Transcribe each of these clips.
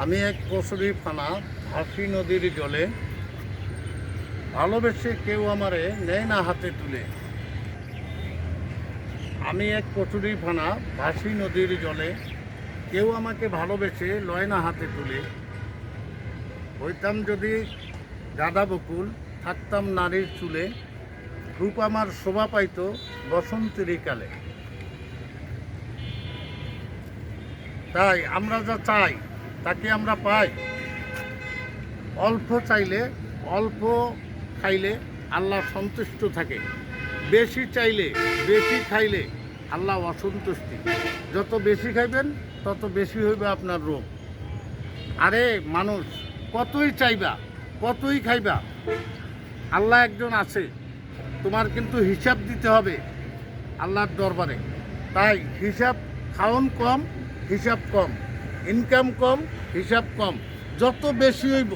আমি এক কচুরি ফানা ভাসি নদীর জলে। ভালোবেসে কেউ আমারে নেয় না হাতে তুলে। আমি এক কচুরি ফানা ভাসি নদীর জলে। কেউ আমাকে ভালোবেসে লয় না হাতে তুলে। হইতাম যদি গাদা বকুল, থাকতাম নারীর চুলে। রূপ আমার শোভা পাইত বসন্তেরই কালে। তাই আমরা যা চাই তাকে আমরা পাই। অল্প চাইলে, অল্প খাইলে আল্লাহ সন্তুষ্ট থাকে। বেশি চাইলে, বেশি খাইলে আল্লাহ অসন্তুষ্টি। যত বেশি খাইবেন, তত বেশি হইবে আপনার রোগ। আরে মানুষ, কতই চাইবা, কতই খাইবা? আল্লাহ একজন আছে, তোমার কিন্তু হিসাব দিতে হবে আল্লাহর দরবারে। তাই হিসাব খাওন কম, হিসাব কম। ইনকাম কম, হিসাব কম। যত বেশি হইব,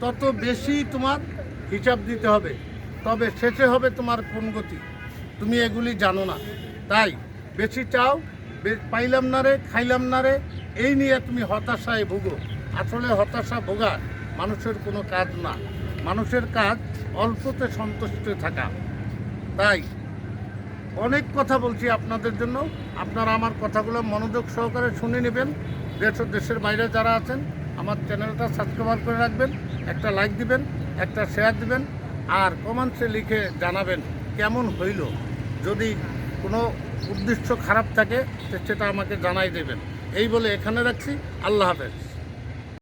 তত বেশি তোমার হিসাব দিতে হবে। তবে শেষে হবে তোমার কোন গতি তুমি এগুলি জানো না। তাই বেশি চাও পাইলাম না রে, খাইলাম না রে, এই নিয়ে তুমি হতাশায় ভুগো। আসলে হতাশা ভোগা মানুষের কোনো কাজ না। মানুষের কাজ অল্পতে সন্তুষ্ট থাকা। তাই অনেক কথা বলছি আপনাদের জন্য। আপনারা আমার কথাগুলো মনোযোগ সহকারে শুনে নেবেন। দেশ দেশের বাইরে যারা আছেন, আমার চ্যানেলটা সাবস্ক্রাইব করে রাখবেন, একটা লাইক দিবেন, একটা শেয়ার দিবেন, আর কমেন্টসে লিখে জানাবেন কেমন হইল। যদি কোনো উদ্দেশ্য খারাপ থাকে সেটা আমাকে জানাই দেবেন। এই বলে এখানে রাখছি। আল্লাহ হাফেজ।